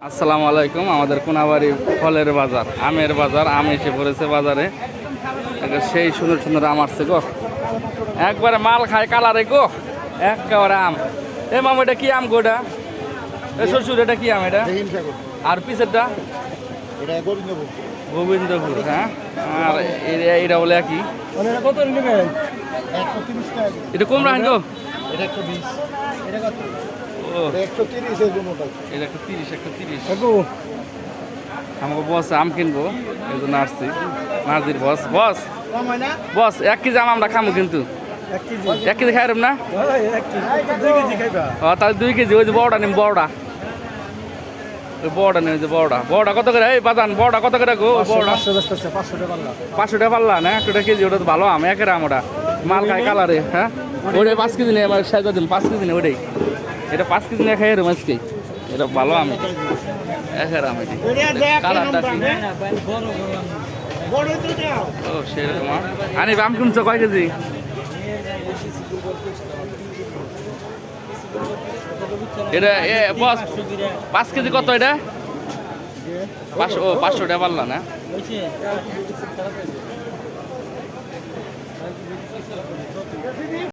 আসসালামু আলাইকুম আমাদের কোনাবাড়ি ফলের বাজার আমের বাজার আম এসে পড়েছে বাজারে। সেই সুন্দর সুন্দর আম আসছে গো। একবারে মাল খায় কালারে গো একেবারে আম। এ মাম এটা কি আম গো এটা? এ শ্বশুর এটা কি আম এটা? আর পিসেরটা? গোবিন্দপুর। গোবিন্দপুর হ্যাঁ? আর এ- এটা বলে কি এটা কম রাখেন গো? এটা একশো বিশ এটা কত ও এটা একশো তিরিশ এটা একটা তিরিশ। একটা তিরিশ আমাকে বস আম কিনবো। এই জন্য আসছি। নাজির বস। বস। এক কেজি আম আমরা খামো কিন্তু। এক কেজি। খাই না? এক দুই কেজি ও তাহলে দুই কেজি। ওই যে বড়টা নিম বড়টা। ওই বড়টা নিম যে বড়টা। বড়টা কত করে? এই বড়টা কত করে গো? বড়টা। পাঁচশো টাকা পাল্লা। না? একশো টাকা কেজি ওটা তো ভালো আম একের আম ওটা। মাল খায় কালারে হ্যাঁ? ওটাই পাঁচ কেজি নেই আমার সাইজ দিন পাঁচ কেজি নেই ওটাই এটা পাঁচ কেজি না খাই এরম আজকে। এটা ভালো আমি একের আম কালারটা ও সেরকম। আনি আম কিনছো কয় কেজি? এটা এ বস পাঁচ কেজি কত এটা? পাঁচশো ও পাঁচশো টাকা পারলা না।